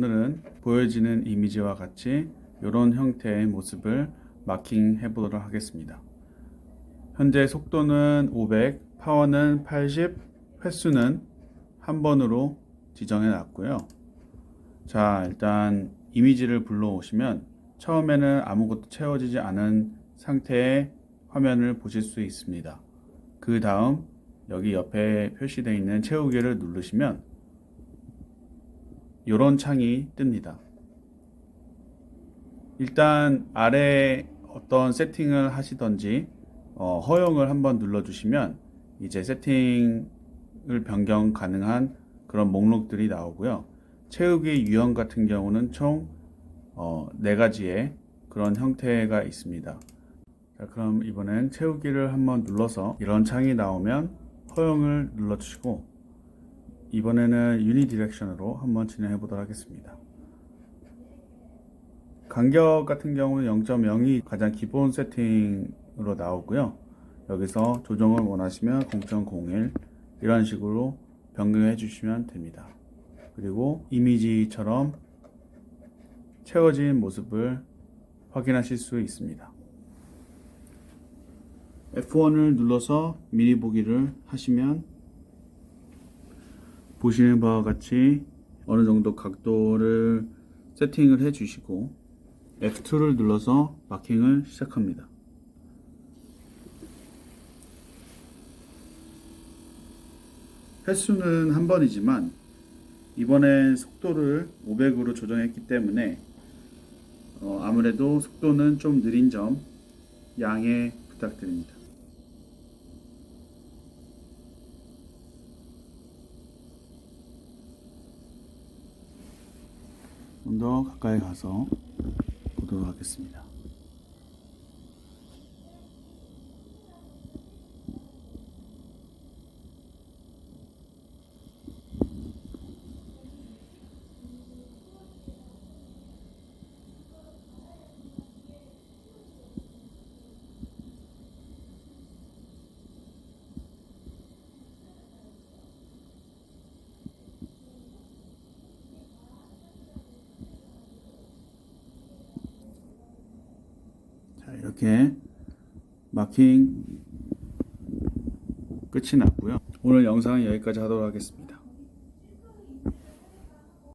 오늘은 보여지는 이미지와 같이 이런 형태의 모습을 마킹해 보도록 하겠습니다. 현재 속도는 500, 파워는 80, 횟수는 한 번으로 지정해 놨고요. 자, 일단 이미지를 불러오시면 처음에는 아무것도 채워지지 않은 상태의 화면을 보실 수 있습니다. 그 다음 여기 옆에 표시되어 있는 채우기를 누르시면 이런 창이 뜹니다. 일단 아래 어떤 세팅을 하시던지 어, 허용을 한번 눌러주시면 이제 세팅을 변경 가능한 그런 목록들이 나오고요. 채우기 유형 같은 경우는 총 어, 4가지의 그런 형태가 있습니다. 자, 그럼 이번엔 채우기를 한번 눌러서 이런 창이 나오면 허용을 눌러주시고 이번에는 유니 디렉션으로 한번 진행해 보도록 하겠습니다. 간격 같은 경우는 0.0이 가장 기본 세팅으로 나오고요. 여기서 조정을 원하시면 0.01 이런 식으로 변경해 주시면 됩니다. 그리고 이미지처럼 채워진 모습을 확인하실 수 있습니다. F1을 눌러서 미리 보기를 하시면 보시는 바와 같이 어느 정도 각도를 세팅을 해 주시고 F2를 눌러서 마킹을 시작합니다. 횟수는 한 번이지만 이번엔 속도를 500으로 조정했기 때문에 어, 아무래도 속도는 좀 느린 점 양해 부탁드립니다. 좀 더 가까이 가서 보도록 하겠습니다. 자, 이렇게 마킹 끝이 났고요. 오늘 영상은 여기까지 하도록 하겠습니다.